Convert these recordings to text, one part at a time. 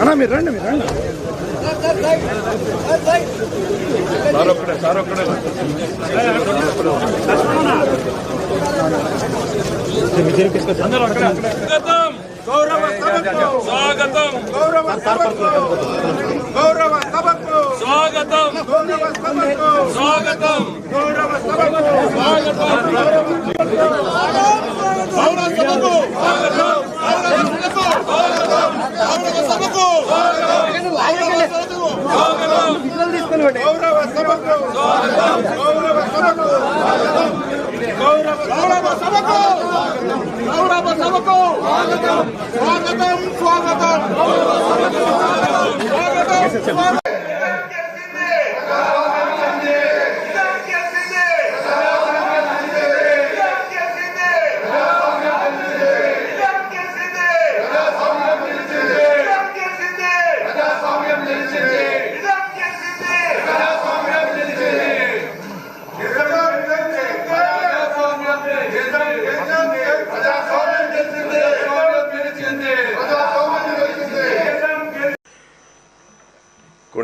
అన్నా మీరు రండి మీరు రండి. సార్ ఒక్కడే సార్ ఒక్కడే స్వాగతం గౌరవ సభకు. గౌరవ సభకు. గౌరవ సభకు స్వాగతం గౌరవ సభకు స్వాగతం గౌరవ సభకు గౌరవ సభకు గౌరవ సభకు గౌరవ గౌరవ సభకు గౌరవ సభకు స్వాగతం స్వాగతం స్వాగతం స్వాగతం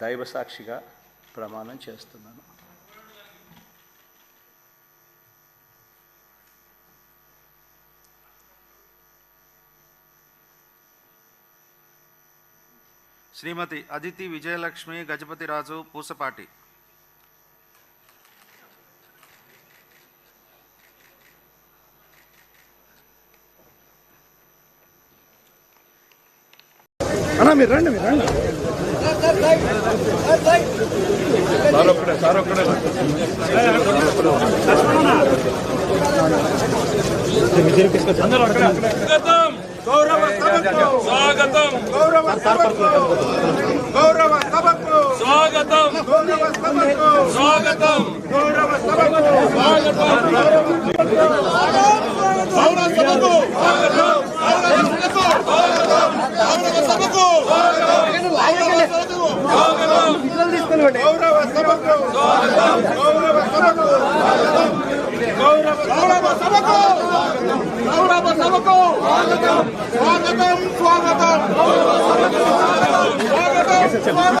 దైవసాక్షిగా ప్రమాణం చేస్తున్నాను. శ్రీమతి అదితి విజయలక్ష్మి గజపతిరాజు పూసపాటి. స్వాగతం గౌరవ సభకు స్వాగతం గౌరవ సభకు గౌరవ సభకు స్వాగతం గౌరవ సభకు స్వాగతం గౌరవ సభకు. గౌరవ సభకు గౌరవ సభకు స్వాగతం స్వాగతం స్వాగతం